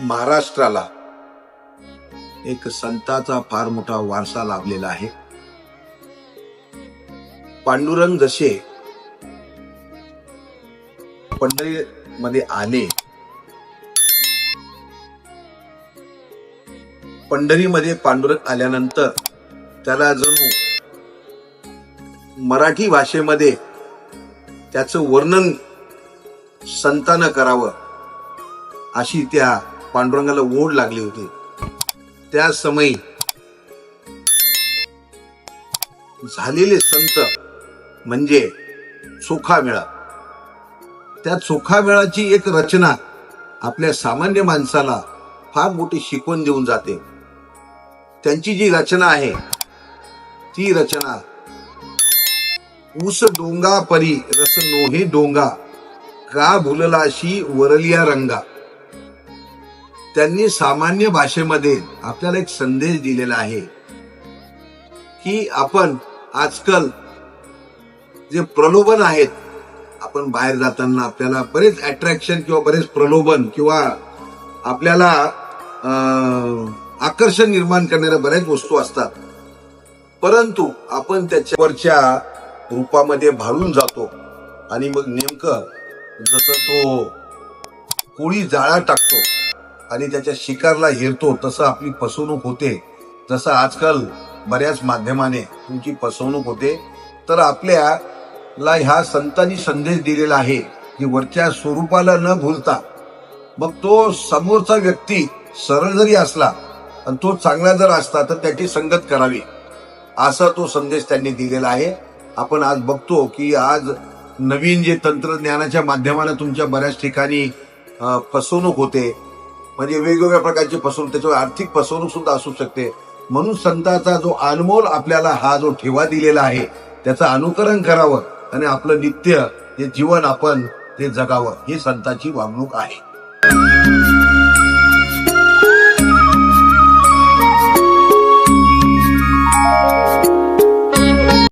महाराष्ट्राला एक संताचा फार मोठा वारसा लाभलेला आहे. पांडुरंग जसे पंढरीमध्ये आले पंढरीमध्ये पांडुरंग आल्यानंतर त्याला जणू मराठी भाषेमध्ये त्याचं वर्णन संतानं करावं अशी त्या पांडुरंगाला ओढ लागली होती. त्या समयी झालेले संत म्हणजे चोखामेळा त्या चोखामेळाची एक रचना आपल्या सामान्य माणसाला फार मोठी शिकवण देऊन जाते. त्यांची जी रचना आहे ती रचना ऊस डोंगा परी रस नोहे डोंगा का भुललाशी वरलिया रंगा. त्यांनी सामान्य भाषेमध्ये आपल्याला एक संदेश दिलेला आहे की आपण आजकाल जे प्रलोभन आहेत आपण बाहेर जाताना आपल्याला बरेच अट्रॅक्शन किंवा बरेच प्रलोभन किंवा आपल्याला आकर्षण निर्माण करणाऱ्या बऱ्याच वस्तू असतात. परंतु आपण त्याच्यावरच्या रूपामध्ये भाळून जातो आणि मग नेमकं जसं तो कोळी जाळा टाकतो आणि त्याच्या शिकारला हिरतो तसं आपली फसवणूक होते. जसं आजकाल बऱ्याच माध्यमाने तुमची फसवणूक होते तर आपल्याला ह्या संतांनी संदेश दिलेला आहे की वरच्या स्वरूपाला न भूलता. मग तो समोरचा व्यक्ती सरळ जरी असला आणि तो चांगला जर असता तर त्याची संगत करावी. असा तो संदेश त्यांनी दिलेला आहे. आपण आज बघतो की आज नवीन जे तंत्रज्ञानाच्या माध्यमाने तुमच्या बऱ्याच ठिकाणी फसवणूक होते. म्हणजे वेगवेगळ्या प्रकारची फसवणूक त्याच्यावर आर्थिक फसवणूक सुद्धा असू शकते. म्हणून संतांचा जो अनमोल आपल्याला हा जो ठेवा दिलेला आहे त्याचं अनुकरण करावं आणि आपलं नित्य हे जीवन आपण ते जगावं ही संतांची वागणूक आहे.